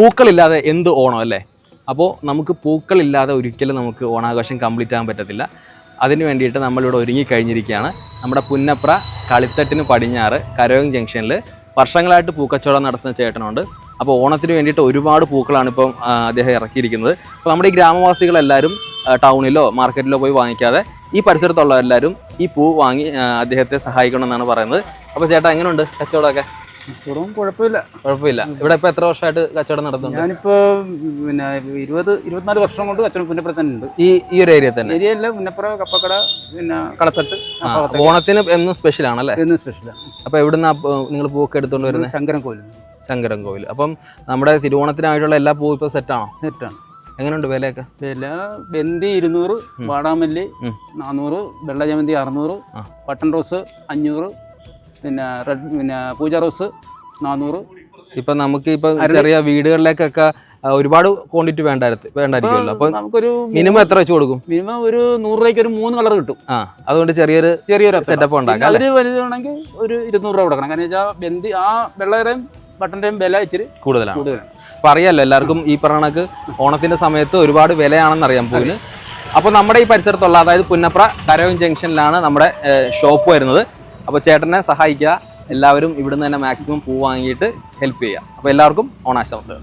പൂക്കളില്ലാതെ എന്ത് ഓണം അല്ലേ? അപ്പോൾ നമുക്ക് പൂക്കളില്ലാതെ ഒരിക്കലും നമുക്ക് ഓണാഘോഷം കംപ്ലീറ്റ് ആകാൻ പറ്റത്തില്ല. അതിന് വേണ്ടിയിട്ട് നമ്മളിവിടെ ഒരുങ്ങി കഴിഞ്ഞിരിക്കുകയാണ്. നമ്മുടെ പുന്നപ്ര കളിത്തട്ടിന് പടിഞ്ഞാറ് കരയോം ജംഗ്ഷനിൽ വർഷങ്ങളായിട്ട് പൂക്കച്ചവടം നടത്തുന്ന ചേട്ടനുണ്ട്. അപ്പോൾ ഓണത്തിന് വേണ്ടിയിട്ട് ഒരുപാട് പൂക്കളാണ് ഇപ്പം അദ്ദേഹം ഇറക്കിയിരിക്കുന്നത്. അപ്പോൾ നമ്മുടെ ഈ ഗ്രാമവാസികളെല്ലാവരും ടൗണിലോ മാർക്കറ്റിലോ പോയി വാങ്ങിക്കാതെ ഈ പരിസരത്തുള്ളവരെല്ലാവരും ഈ പൂ വാങ്ങി അദ്ദേഹത്തെ സഹായിക്കണമെന്നാണ് പറയുന്നത്. അപ്പോൾ ചേട്ടാ എങ്ങനെയുണ്ട് കച്ചവടമൊക്കെ? കച്ചവടവും കുഴപ്പമില്ല. കുഴപ്പമില്ല. ഇവിടെ ഇപ്പൊ എത്ര വർഷമായിട്ട് കച്ചവടം നടത്തുന്നുണ്ട്? ഞാനിപ്പോ പിന്നെ ഇരുപത് ഇരുപത്തിനാല് വർഷം കൊണ്ട് കച്ചവടം പുന്നപ്പുറ തന്നെ ഉണ്ട്. ഈ ഈ ഒരു ഏരിയ തന്നെ? ഏരിയല്ല പുന്നപ്പുറ കപ്പക്കട പിന്നെ കളത്തട്ട്? ഓണത്തിന് എന്നും സ്പെഷ്യൽ ആണല്ലേ? എന്ന് സ്പെഷ്യലാണ് അപ്പൊ എവിടുന്ന നിങ്ങൾ പൂവൊക്കെ എടുത്തോണ്ട് വരുന്നത് ശങ്കരൻ കോവിൽ ശങ്കരൻ കോവിൽ അപ്പം നമ്മുടെ തിരുവോണത്തിനായിട്ടുള്ള എല്ലാ പൂവും ഇപ്പൊ സെറ്റ് ആണോ? സെറ്റാണ്. എങ്ങനെയുണ്ട് വിലയൊക്കെ? വില ബന്തി ഇരുന്നൂറ് വാടാമല്ലി. നാനൂറ് വെള്ളജമന്തി അറുന്നൂറ് ആ. ബട്ടൺ റോസ് അഞ്ഞൂറ് പിന്നെ റെഡ് പിന്നെ പൂജ റോസ് നാനൂറ് ഇപ്പൊ നമുക്ക് ഇപ്പൊ ചെറിയ വീടുകളിലേക്കൊക്കെ ഒരുപാട് ക്വാണ്ടിറ്റി വേണ്ടായിരുന്നു വേണ്ടായിരിക്കുമല്ലോ. അപ്പൊ നമുക്കൊരു മിനിമം എത്ര വെച്ച് കൊടുക്കും? മിനിമം ഒരു നൂറ് രൂപയ്ക്ക് ഒരു മൂന്ന് കളർ കിട്ടും. ആ അതുകൊണ്ട് ചെറിയൊരു ചെറിയൊരു സെറ്റപ്പ് ഉണ്ടാക്കാം? അതിൽ വലുതാണെങ്കിൽ ഒരു ഇരുന്നൂറ് രൂപ കൊടുക്കണം. കാരണം വെച്ചാൽ ബെന്തി ആ വെള്ളയുടെയും ബട്ടന്റെയും വില ഇച്ചിരി കൂടുതലാണ്. കൂടുതലാണ്. അപ്പൊ അറിയാലോ എല്ലാവർക്കും ഈ പറഞ്ഞ കണക്ക് ഓണത്തിന്റെ സമയത്ത് ഒരുപാട് വിലയാണെന്ന് അറിയാം പൂവിന് അപ്പോൾ നമ്മുടെ ഈ പരിസരത്തുള്ള അതായത് പുന്നപ്ര കരവൻ ജംഗ്ഷനിലാണ് നമ്മുടെ ഷോപ്പ് വരുന്നത്. അപ്പൊ ചേട്ടനെ സഹായിക്കുക. എല്ലാവരും ഇവിടുന്ന് തന്നെ മാക്സിമം പൂ വാങ്ങിയിട്ട് ഹെൽപ്പ് ചെയ്യുക. അപ്പോൾ എല്ലാവർക്കും ഓണാശംസകൾ.